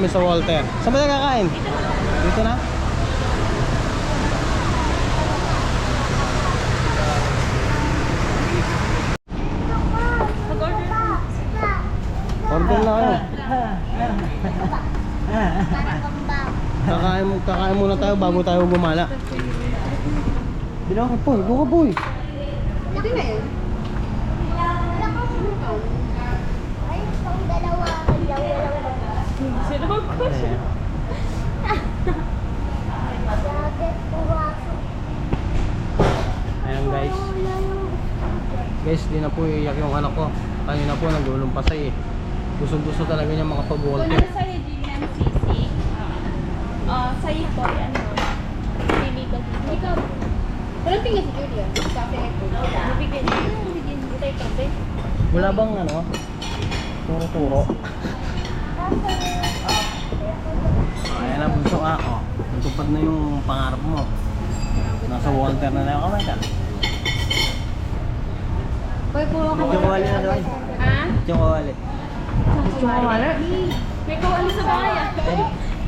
kami sa Walter. Saan ba kakain? Dito na? Order na kayo. Kakain, kakain muna tayo bago tayo gumala. Bilang ka boy, buka boy. Ito na yun. Sinabag ko siya. Ayan guys. Guys, di na po iiyak yung anak ko. Kanina po naglulumpasay eh. Gustong-gusto talaga niya mga Kung pag-Walter. ano sa'yo, Gillian CC, ah, sa'yo po, ano, pili ka dito. Ikaw, walang tingin si Julia. Kape ko. Bibigyan niya. Bibigyan niya tayo kape. Wala bang ano? Turo-turo. Ayan ang bunso ka. Oh. Natupad na yung pangarap mo. Nasa Walter na na yung kamay ka. Boy, puro ka Yung kawali na doon. Ha? Yung kawali. Yung kawali? May kawali sa baya.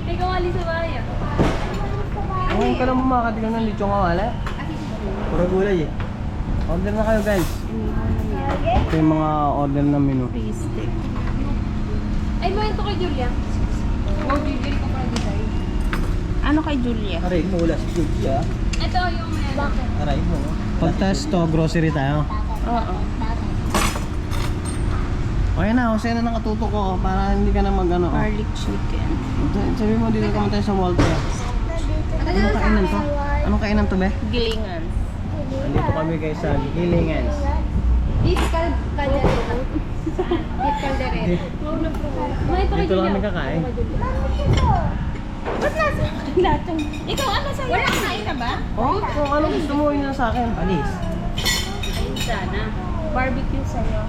May kawali sa baya. Ngayon ka lang bumakatigan ng lechong kawali. Puro gulay eh. Order na kayo guys. Ito yung mga order na menu. Ay, mo ito kay Julia. Oh, Julia ko para dito. Ano kay Julia? Aray mo, wala si Julia. Ito yung Bakit? Aray mo. Pag-test to, grocery tayo. Oo. Okay na, kasi na nakatuto ko para hindi ka na mag ano. oh. Garlic chicken. Sabi mo dito kami tayo sa Walter. Anong kainan to? Anong kainan to be? Gilingan. Andito kami guys sa Gilingans. Beef cal caldereta. Beef caldereta. Dito lang Julia. kami kakain. Ba't nasa. Ikaw, ano sa'yo? Wala kain na ba? Oh, kung ano gusto mo yun na sa akin. Anis. Sana. Barbecue sa'yo.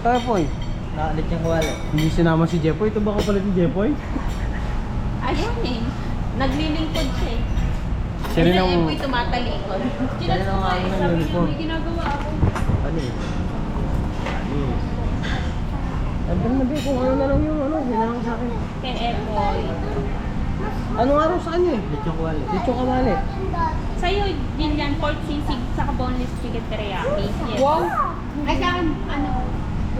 Poy. Nakalit yung wala. Hindi sinama si Jepoy. Ito ba kapalit ni Jepoy? Ayun eh. Naglilingkod siya eh. Siya rin ang... Po'y tumatalikod. Siya rin ang ano ng uniform. may ginagawa ako. Anis. Anis. Andun na be, kung ano na lang yung ano, hinanang sa akin. Kay Epoy. Anong araw sa kanya eh? Lit yung wala. Lechong kawali. Sa'yo, din yan, pork sisig sa boneless chicken teriyaki. Yes. Ay, sa akin, ano,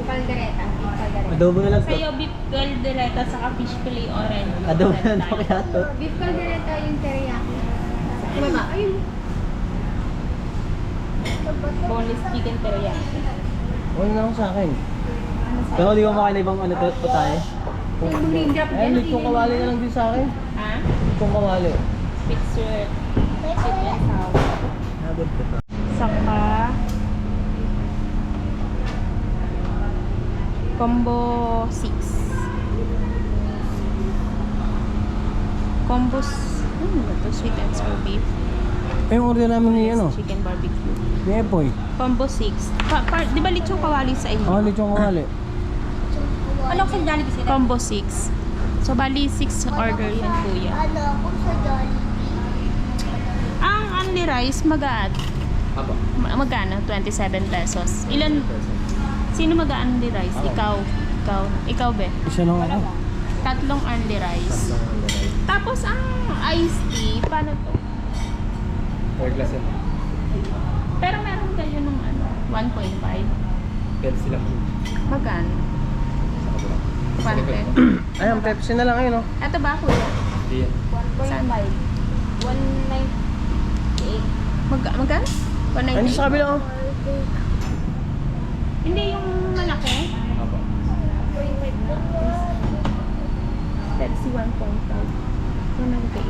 caldereta. beef caldereta. Adobo na lang to. Sa'yo, beef caldereta saka fish fillet orange. Adobo na lang kaya to. Beef caldereta yung teriyaki. Mama, ayun. Boneless chicken teriyaki. Ano na lang sa akin? Pero di ko makain na ibang ano to tayo. Yung name drop Eh, lechong kawali na lang din sa akin. Ha? Lechong kawali. Picture. Saka combo 6. Combo s- ano ba to? Sweet and sour beef. Eh, yung order namin ni ano? Chicken barbecue. Ni Epoy. Combo 6. Pa, pa, di ba lechong kawali sa inyo? Oh, lechong kawali. Ano sa Jollibee sila? Combo 6. So, bali 6 order yan, kuya. Ano, kung sa only rice, mag-aad? Apo. Magkano? 27 pesos. Ilan? Sino mag-aad only rice? Ako. Ikaw. Ikaw. Ikaw, be? Isa na ako. Tatlong only rice. Tapos, ang iced tea, paano to? Third class yun. Pero meron kayo nung ano, 1.5. Pwede sila po. Magkano? Sa kabila. Ay, ang Pepsi na lang ayun, no? Oh. Ito ba, kuya? Hindi yan. 1.5. Mag magkano? Ayun 190. sa kabila, oh. Hindi yung malaki. Apo. Pepsi 1.5. 198.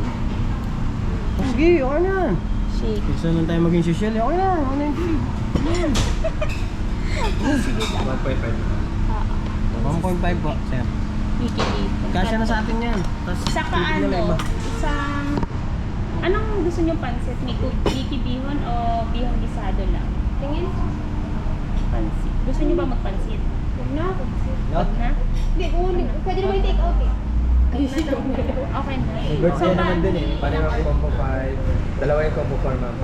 Oh, Sige, okay na. Shake. Gusto na tayo maging social, okay na. Okay na yung game. 1.5. 1.5 po, sir. Wiki Kasya na sa atin yan. Tapos, Saka ano, iba. Anong gusto nyo pansit? Nico, Nicky Bihon o Bihon Gisado lang? Tingin? Pansit. Gusto nyo ba magpansit? Huwag na. Wag na? Hindi, kung pwede naman yung take out eh. Okay na. Birthday naman paano din eh. Paano yung combo 5? Dalawa yung combo 4 ma'am.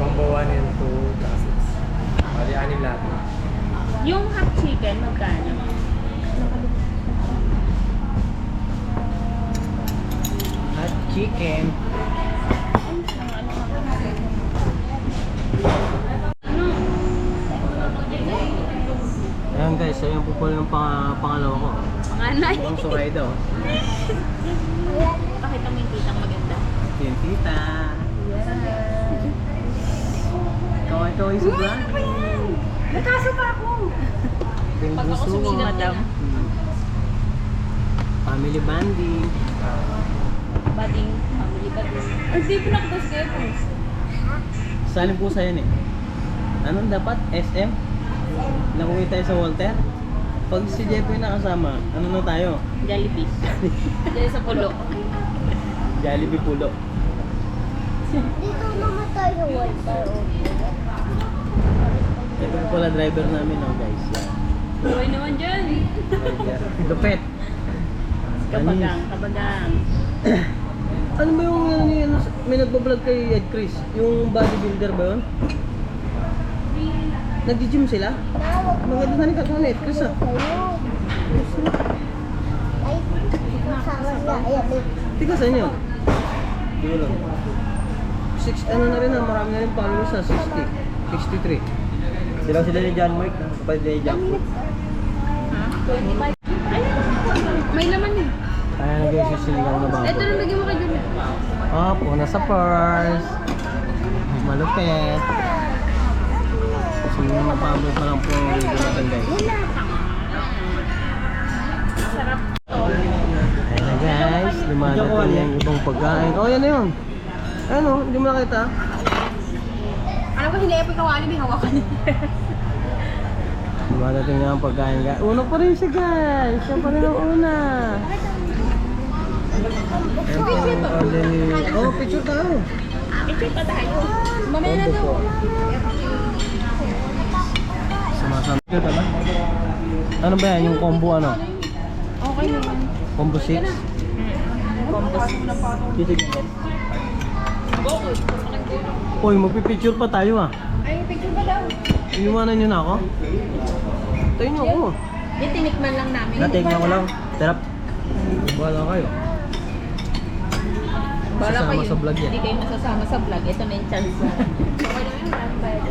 Combo 1 and 2, tsaka 6. Bali, anim lahat. Yung hot chicken, magkano? Chicken. Ano? Ayan guys, ayan po pala yung pang pangalawa ko. Panganay. Ang suray daw. Pakita mo yung kitang maganda. Yung tita. Ikaw yung sa vlog. Nagkaso pa ako. Yung Pag ako gusto mo. sumigat madam. Hmm. Family bonding. Bading family bading. Hindi po nakatas kayo po. Salim po sa'yo eh. Anong dapat? SM? Nakuwi tayo sa Walter? Pag si Jeffrey nakasama, ano na tayo? Jellyfish. Dahil sa pulo. Jollibee Pulo. Dito naman tayo Walter. Ito po pala driver namin oh guys. Yan. Buhay naman dyan. Lupet. Kabagang, kabagang. Ano ba yung ano, yun, may nagbablog kay Ed Chris? Yung bodybuilder ba yun? Nag-gym sila? Nawag Maganda na ni Kakao Ed Chris ah. Tika? Hindi ko lang. Six, ano na rin ah, marami na rin followers sa 60. 63. Sila sila ni John Mike, ah, kapatid ni John Mike. Ha? 25. May laman eh. Kaya nag-exist sila na bago. Ito na Julia. Oh, puna sa purse. Malupit. Sino yung mapabot pa lang po yung video natin guys. Ayan na guys, dumadating yung ibang pagkain. Oh, yan na yun. Ano, hindi mo nakita? Alam ko, hindi ako kawali, may hawakan. Dumadating na ang pagkain guys. Una pa rin siya guys. Siya pa rin ang una. Ayan po ang order ni... Oh, picture tayo. Picture pa tayo. Mamaya na daw. Sumasama. Ano ba yan? Yung combo ano? Okay naman. Combo 6? Combos. Titignan. Uy, magpipicture pa tayo ah. Ay, picture ba daw? Iniwanan nyo na ako? Tayo nyo ako. Di tinikman lang namin. Natignan ko lang. Terap. Wala kayo. Bala Sasama kayo. sa vlog yan. Hindi kayo masasama sa vlog. Ito na yung chance. Okay lang yun. Ang bayad.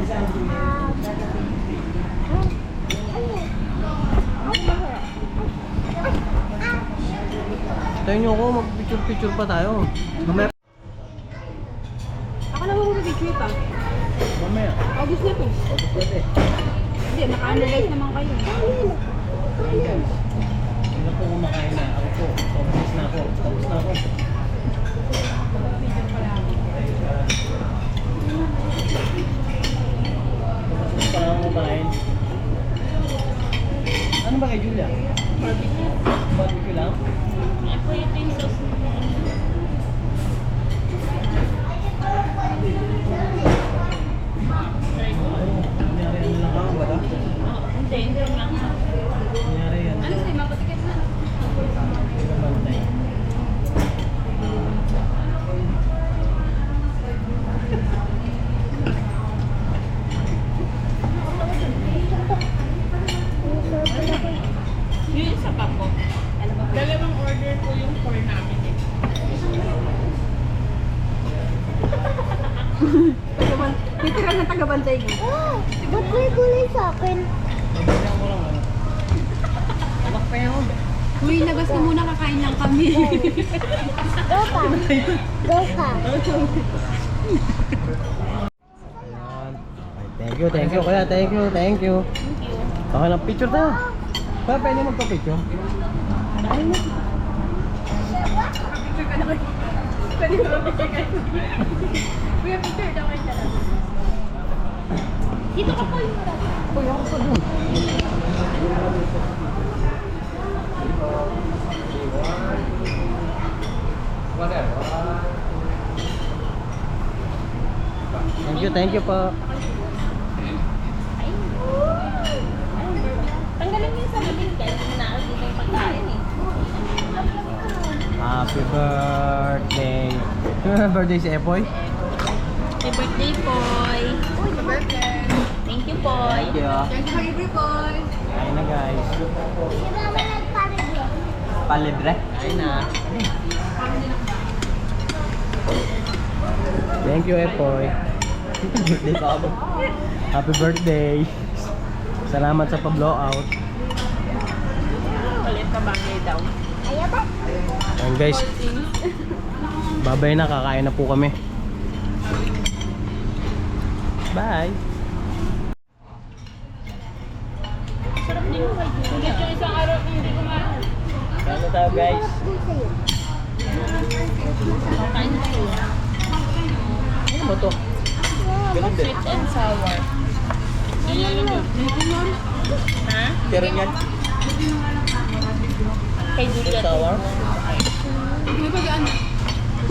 Tayo nyo ako, magpicture-picture pa tayo. Mamaya. Ako na mag-picture pa. Mamaya. August na to. Hindi, naka-analyze naman kayo. Sino po kumakain na? Ako po. Tapos na ako. Tapos na ako. Tapos pa lang kumakain. Ano ba kay Julia? Barbecue. Barbecue lang? Eh, po ito yung sauce. Try ko. Kunyari ano lang ako ba? Oh, Hindi, hindi lang. Kunyari yan. Ano sa'yo, mapatiket na? Bantay. Yung isa pa po. Dalawang order po yung four namin eh. Tagaban, literal na tagabantay ko. Oh, ba't may gulay sa akin? Babalihan ko lang ano. Alak pa yan ako. Uy, labas na muna, kakain lang kami. Go ka. Go ka. Ayan. Ay, Thank you, thank you kuya, thank you, thank you. Thank you. Okay lang, picture tayo. Pa, pwede magpa-picture? Picture ka na kayo. Pwede picture? Kuya, daw kayo dalawa. Dito ka po yung Uy, ako pa dun. Thank you, thank you po. Tanggalin mo yung sa labing guys. Dito yung pagkain eh. Happy birthday. Na birthday si Epoy? Happy birthday, Poy. Thank you, Poy. Thank you. Thank you, Happy Boy. Ayun na guys. Si Mama nagpalit. Palibre. Ayun na. Thank you, Epoy. birthday. Happy birthday. Salamat sa pa-blowout. Palit na bagay daw. Ayaw ba? Ayun guys. Babay na, kakain na po kami. Bye. Sarap din mo kay Julia. yung isang araw hindi kumain. Ano tayo guys? Tayo. Ano ba to? Ganun din. Sweet and sour. Ha? Pero yan. Kay Julia. to. Sour?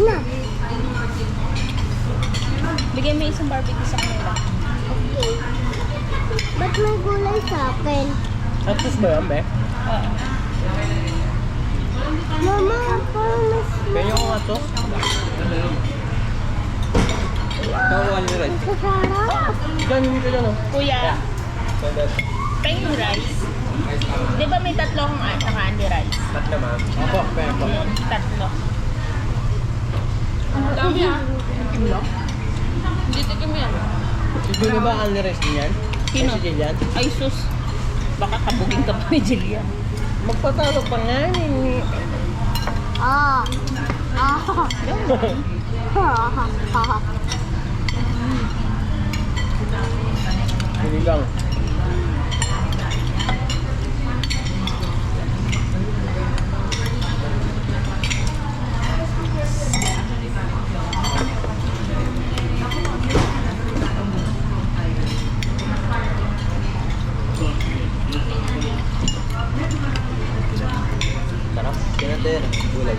Na. Bigay mo isang barbecue sa kanila. Okay. Ba't may gulay sa akin? Tapos ba yan, be? Oo. Mama, parang mas... Kaya ko nga to. Kawawa niyo ka dyan oh. Kuya, plain rice. Di ba may tatlo kong uh, naka-only rice? Tatlo ma'am. Ako, kaya. Mm, tatlo. Dami ah. Hindi tikim yan. Si Julie ba ang rest niyan? Sino? Si Jillian? Ay sus, baka kabugin ka pa ni Julia. Magpatalo pa nga ni. Ah. Ah. Ah. Ah. Sinigang. Sarap. Gulay.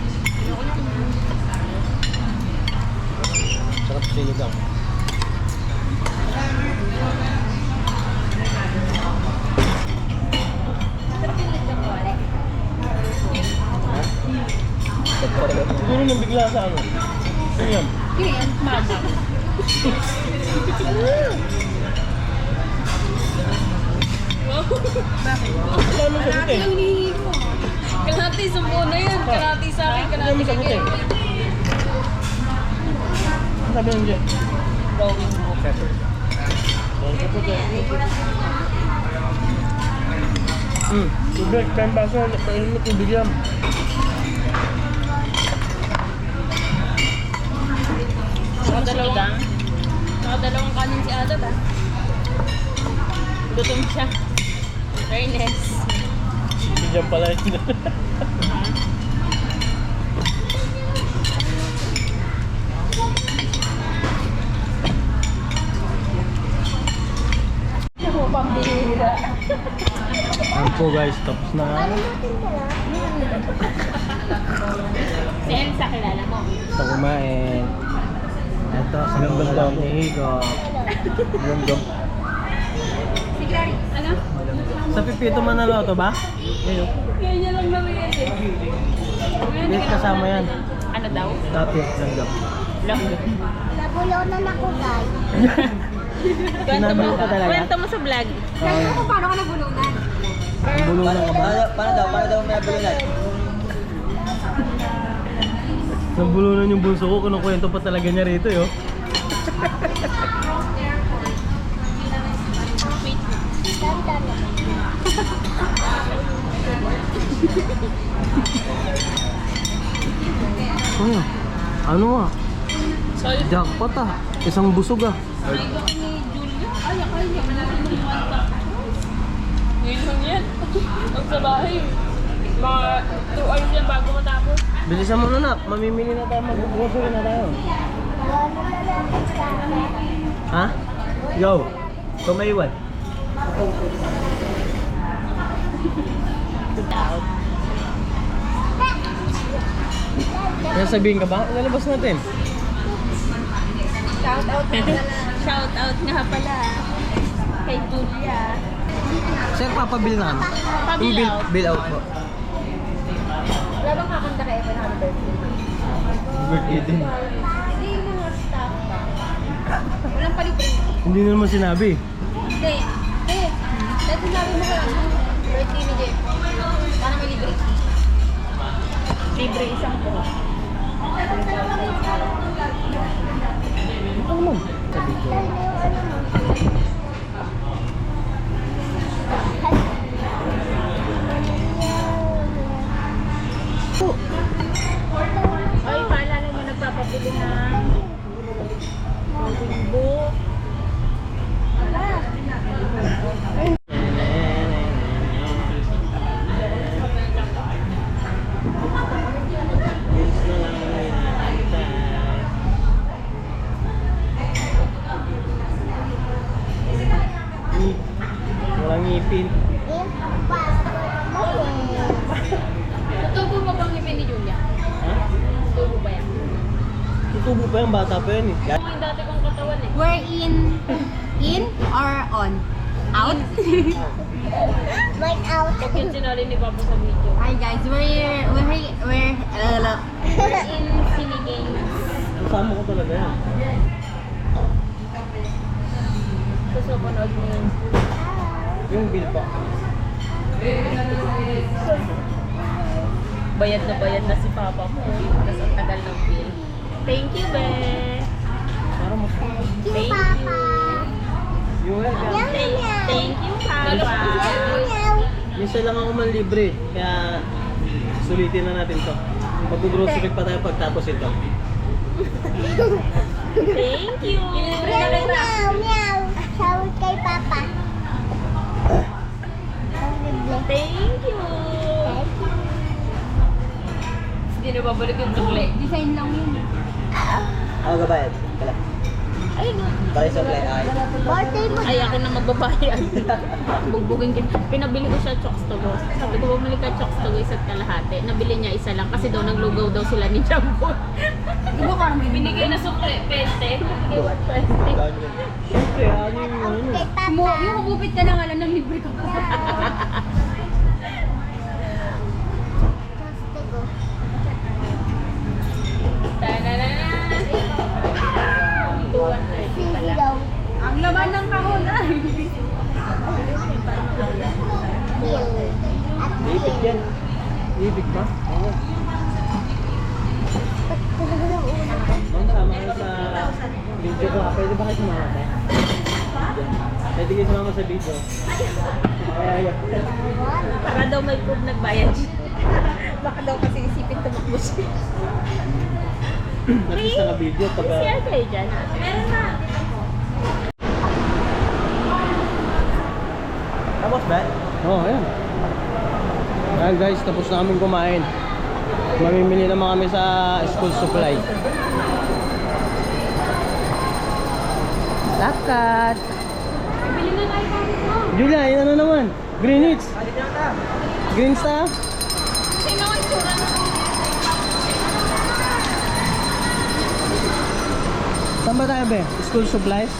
Sarap sinigang. Siguro nang bigla sa ano? Ano yan? Mama. Ano mo sagot eh? hinihingi ko. Kalahati sa na yan. Kalahati sa akin. Ano mo sagot eh? Ano sabi ng Jen? Drawing book. Hmm, tubig, kain baso, painom mo tubig yan. Nakadalawang, Nakadalawang kanin si Ada ba? gutom siya. Fairness. Bigyan pala yun. Pambihira. Ayun po guys, tapos na. Lang. Si Elsa kilala mo. Sa kumain. Ito, sa daw ni Higo. Ganda. Si Clary. Ano? Sa pipito man na to ba? Ayun. Kaya niya lang naman yan eh. Yes, kasama yan. Ano daw? Tapos, ganda. Lang. Nabulunan ako guys. Kwento mo, kwento mo sa vlog. Kaya ko paano ka nabulunan? Bulungan ka ba? Paano daw? Paano daw may bulunan? Nabulunan yung bunso ko, kinukwento pa talaga niya rito yo. Wait. Dami-dami. Ano? Ano ah? Jackpot ah. Isang busog ah. Ngayon lang yan. Pag sa bahay, mga 2 hours yan bago matapos. Bilisan mo na nak. Mamimili na tayo. Mag-grocery na tayo. Ha? Go. Tumaiwan. Kaya sabihin ka ba? Lalabas natin. Shout out na lang. Shout out nga pala kay Julia. Sir, papabil na kami. Pabil out. bill out po. Wala bang kakanta kay Evan happy birthday? Din. Hindi yung mga staff ba? Hindi na naman sinabi. Hindi. Hindi. Dahil sinabi mo ko lang. Birthday ni Jeff. Para may libre. Libre isang po. Ito naman. Sa video. Nagpapabili ng book. Walang ngipin. Tutubo mo bang ngipin ni Julia? Ha? Tutubo ba yan? Tutubo pa yung bata pa yun eh. Ito yung dati kong katawan eh. We're in, in or on? Out? Like out. Pag yun sinali ni Papa sa video. Hi guys, we're, we're, we're, uh, We're in Cine Games. Kasama ko talaga yan. Tapos mapanood mo yun. Yung bill pa. Bayad na bayad na si Papa mo. Tapos ang tagal ng bill. Thank you, Be. Thank Papa. you. You welcome. Thank, you, Papa. Meow. Minsan lang ako man libre. Kaya sulitin na natin to. Mag-grocery pa tayo pagtapos ito. Thank you. Kita. Meow, meow. Shout kay Papa. Thank you. Hindi na babalik yung tukli. design lang yun. Ako gabayad. Kala. Ay, no. Pare sa play ay. Birthday mo. Ay, ako na magbabayad. Bugbugin kin. Pinabili ko siya chokes to go. Sabi ko, bumili ka chokes to go isa't kalahati. Nabili niya isa lang kasi daw naglugaw daw sila ni Jumbo. Di ba parang Binigay na sukle, 20. Binigay 120. Siyempre, ano Papa. Mo, yung kumupit ka na nga lang ng libre ka pa. Just to go. Ta-da-da-da. 230 pala. Ang laman ng kahon ay. At Ibig yan. Ibig ba? Oo. Ma'am, sama kayo sa video ko. Ah, Pwede ba kayo sumama tayo? Pwede kayo sumama sa video. Ay, ay, ay. Para daw may proof nagbayad. Baka daw kasi isipin tumakbo siya. At least naka-video pag... ah, Share kayo dyan. Meron na. Tapos ba? Oo, oh, ayan. Ayan guys, tapos na kami kumain. Mamimili naman kami sa school supply. Lakat! Bili na tayo. Julia, yun ano naman? Greenwich! Green Star? Saan ba tayo be? School supplies?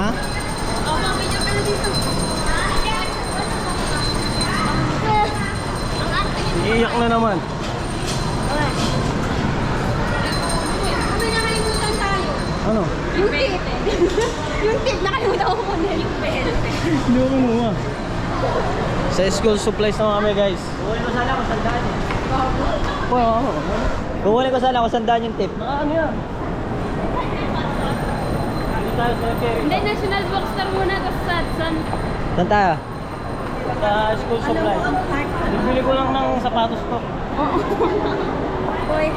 Ha? Video ka na dito. Iiyak na naman. May nakalimutan tayo. Ano? Yung tip. Yung tip, nakalimutan ko muna. Yung belt. Hindi ko kinuha. Sa school supplies naman kami guys. Kukunin ko sana kung sandaan. Oo. Kukunin ko sana kung sandaan yung tip. Ah, ano yan? Sa carry. Hindi, national bookstore muna. Tapos sa Hudson. Saan tayo? Sa school supplies. Bibili ko lang ng sapatos ko. Hoy,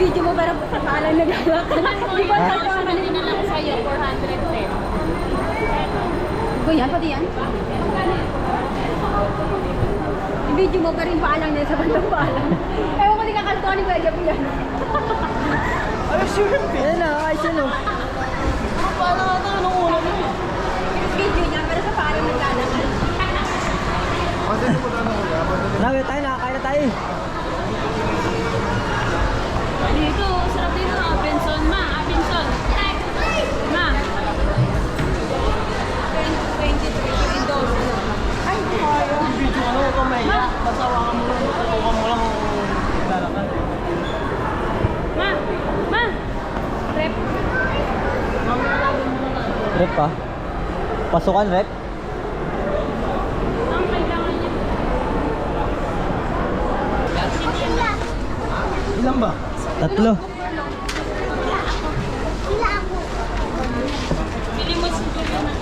video mo parang sa paalan naglalak ka na. Di ba Ha? sa paalan Hindi na lang sa'yo, 410. Ko yan, pati yan. I-video mo pa rin paalang nila sa bandang paalang. Ewan ko di kakantuan ni Kuya yan. Ay, sure. Yan na, ay sino. Paano ka tayo nung ulo mo? Video niya, pero sa paalang naglalak ka. Grabe tayo, nakakain na tayo. Dito, sarap dito. Abenson, ma. Abenson. Ma. 23 indoors. Ay, kaya. Video ano, mahiya. Basta hawakan mo lang, hawakan mo lang lalakad. Ma. Ma. Rep. Rep pa? Pasukan rep? Ang kailangan niya. Ilan ba? Tatlo. Bili mo si Julia na.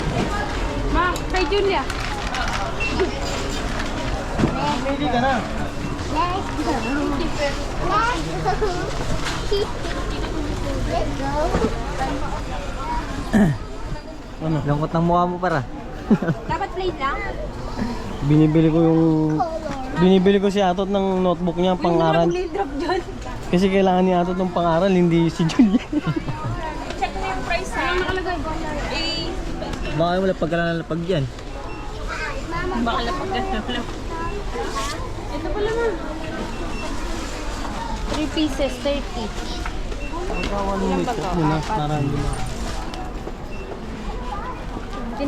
Ma, kay Julia. Pili ka na. Let's go. Let's go. Let's go. Ano? Langkot ng mukha mo para. Dapat plain lang? binibili ko yung... Binibili ko si Atot ng notebook niya pang-aral. Kasi kailangan ni Atot ng pang-aral, hindi si Julia. Check mo yung price ha. Ano nakalagay? Eh... Baka wala pagkalalapag yan. Baka lapag Ito pala ma. 3 pieces, 30. Pagkawan mo ito muna para hindi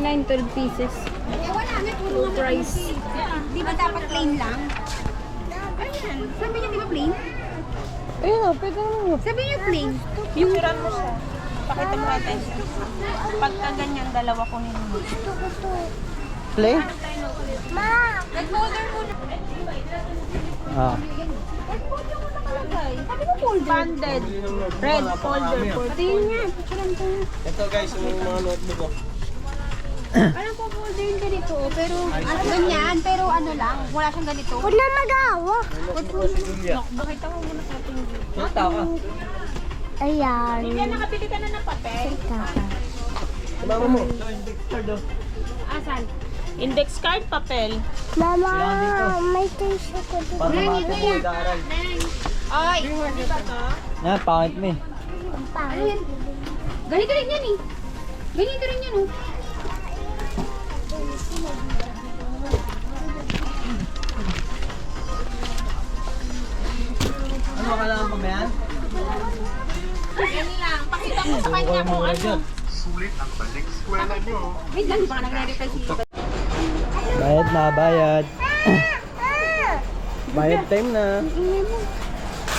99, 12 pieces. Eh, wala na, puro price. Di ba dapat plain lang? Ayan. Sabi niya, di ba plain? Ayun na, pwede naman Sabi niya plain. Yung tiran mo siya. Pakita mo natin siya. Pagka ganyan, dalawa ko nila. Gusto ko. Play? Ma! Nag-folder mo na. Ah. Nag-folder mo folder. Banded. Red folder. Pati yun yan. Ito guys, yung mga notebook ko. Alam ko folder yung ganito. Pero ano ganyan. Pero ano lang. Wala siyang ganito. huwag na mag-awa. Bakita mo muna sa ating Nakita ka. Ayan. Yan, nakabili ka na ng papel. Kaka. Mama mo. Asan? Index card, papel. Mama, may tissue ko dito. Para mga po mag-aaral. Ay. Yan, pangit mo eh. Ganito rin yan eh. Ganito rin yan oh. Mo sa kanya kung ano. Wait lang, di ba nagre-reply si Bayad na, bayad. Bayad time na.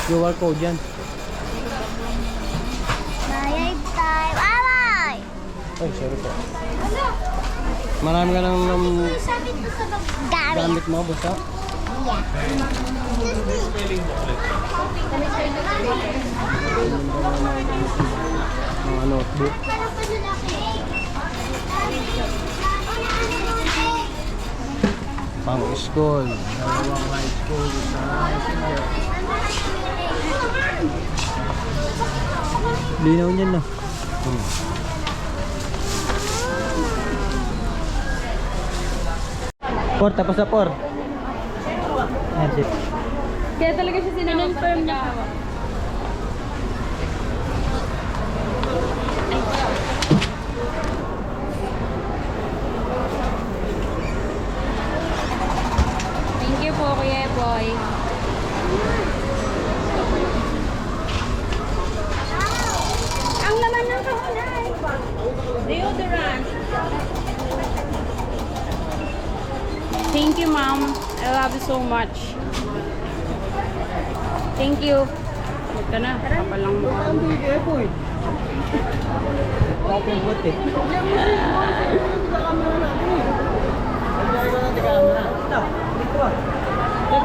QR code yan. Bayad time. Away! Ay, sorry po. Marami ka nang um, Sabi ko sa gamit. gamit mo, basta. Mga notebook. Pang school. Dalawang high school. School. Linaw niyan na. Hmm. Por, tapos na por. Kaya talaga siya sinonfirm niya. Thank you po, Kuya Boy. Ang laman ng kahunay. Deodorant. Thank you, Mom. I love you so much. Thank you. Huwag ka na. Kapalang mo. Ang bigay po eh. Bakit buot eh?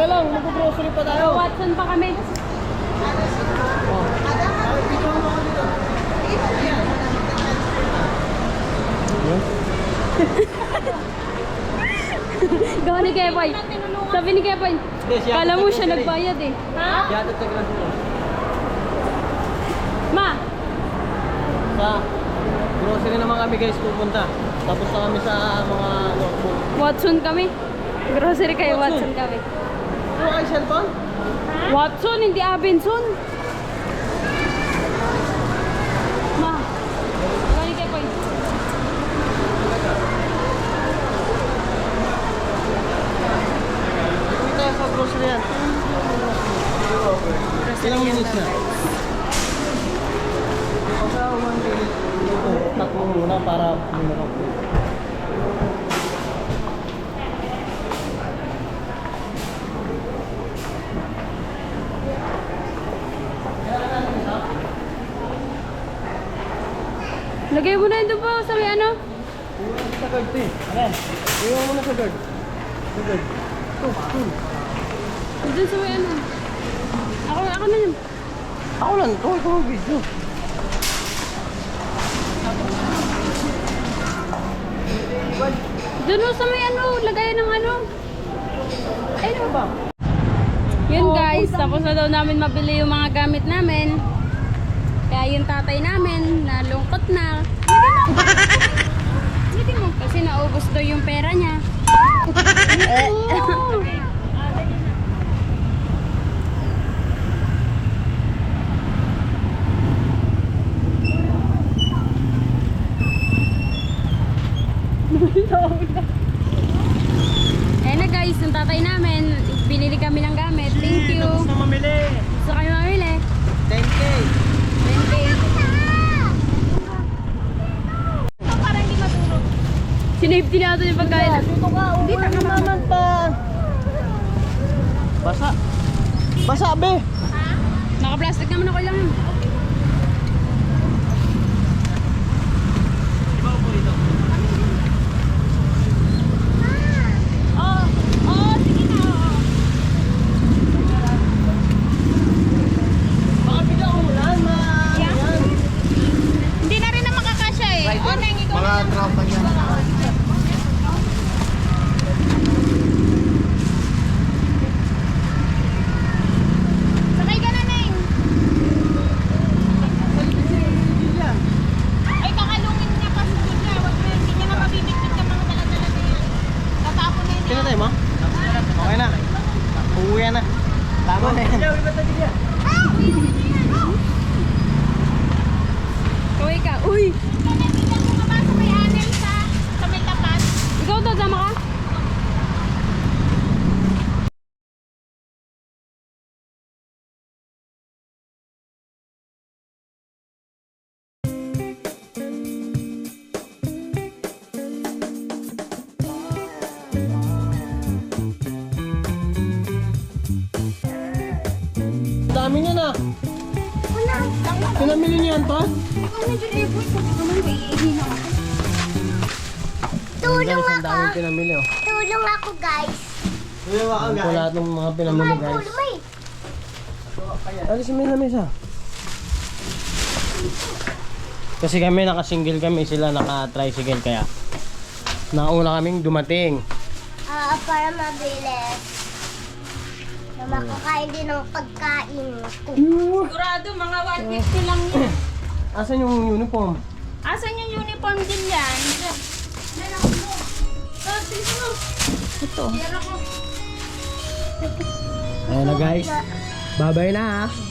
Teka lang, mag-grocery pa tayo. Watson pa kami. Gawa ni Kepoy. Sabi ni Kepoy, kala mo siya nagbayad eh. Ha? Yatod sa grocery. Ma, Sa grocery naman kami guys pupunta. Tapos na kami sa mga notebook. Watson kami. Grocery kayo, Watson. Watson kami. Ano kayo cellphone? Watson, hindi Abenson. Ma, gawa ni Kepoy. Hindi tayo sa grocery yan. Ilang minutes na? Basta one minute. Tatlo muna para lumakap. Lagay mo na yun doon po sa may ano. Sa guard to eh. Ayan. Iwan mo na sa guard. Sa guard. Ito, ito. Doon sa may ano. Ako, ako na yun. Ako lang to. Ikaw ang video. Doon oh, sa may ano, lagay ng ano. Ay, ano ba? Oh, Yun guys, tapos na daw namin mabili yung mga gamit namin. Kaya yung tatay namin, nalungkot na. Hindi mo. Kasi naubos daw yung pera niya. Ayun na guys, yung tatay namin, binili kami ng gamit. Thank you. Tapos na mamili. Gusto kayo mamili? 10K. 20. Para hindi matulog. Natin yung pagkain. Dito ka. Hindi ka naman pa. Basa. Basa, be. Naka-plastic naman ako lang yun. Oo. Oo, dami niya na. Pinamili niyo yan to? Tulong Guys, ang ako. daming pinamili oh. Tulong ako, guys. Tulong ako guys. lahat ng mga pinamili guys. tulong eh. Alisin mo yung lamesa. Kasi kami naka-single kami, sila naka-tricycle kaya nauna kaming dumating. Ah, para mabilis. Na makakain din ng pagkain ko. Sigurado, mga 150 lang yan. Asan yung uniform? Asan yung uniform din yan? Ito. Ayan na guys. Babay na ha.